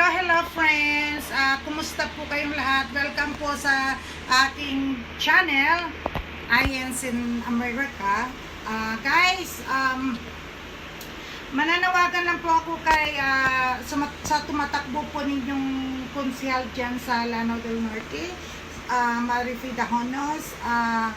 Hello, hello friends! Ah, kumusta po kayong lahat? Welcome po sa aking channel, Ians in America. Ah, guys, um, mananawagan lang po ako kay suma- sa tumatakbo po ninyong konsyal dyan sa Lanao del Norte, uh, Marifida Honos. Ah,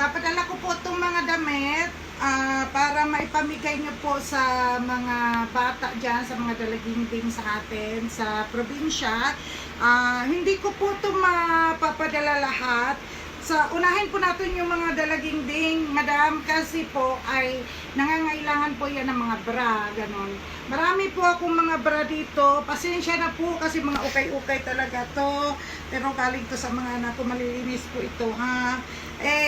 papadala ko po itong mga damit ah, para maipamigay niyo po sa mga bata dyan, sa mga dalaginding sa atin, sa probinsya. Ah, hindi ko po ito mapapadala lahat. Sa unahin po natin yung mga dalaginding, madam, kasi po ay nangangailangan po yan ng mga bra, ganon. Marami po akong mga bra dito. Pasensya na po kasi mga ukay-ukay talaga to. Pero galing to sa mga anak ko, malilinis po ito, ha. Eh,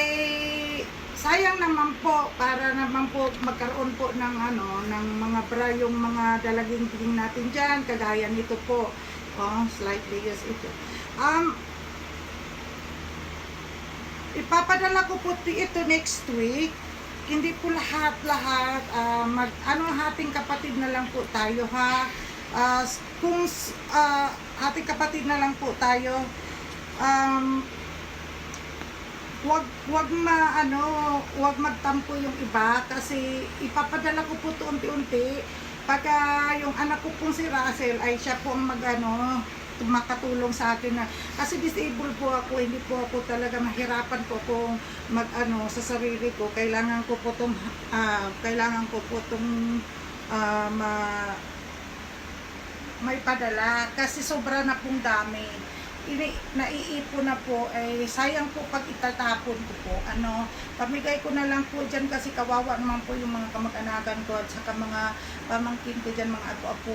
sayang naman po para naman po magkaroon po ng ano ng mga bra mga dalaging tingin natin diyan kagaya nito po. Oh slightly yes ito. Um ipapadala ko po ito next week. Hindi po lahat lahat ah, mag ano hating kapatid na lang po tayo ha? S- kung ah, hating kapatid na lang po tayo um wag wag ma ano, wag magtampo yung iba kasi ipapadala ko po to unti-unti. Pagka yung anak ko pong si Russell ay siya po ang magano makatulong sa akin na kasi disabled po ako hindi po ako talaga mahirapan po kung mag ano sa sarili ko. Kailangan ko po tong ah, kailangan ko po tong ah, ma may padala kasi sobra na pong dami naiipon na po eh sayang po pag itatapon ko po. Ano pamigay ko na lang po diyan kasi kawawa naman po yung mga kamag-anakan ko at saka mga pamangkin ko diyan mga apo-apo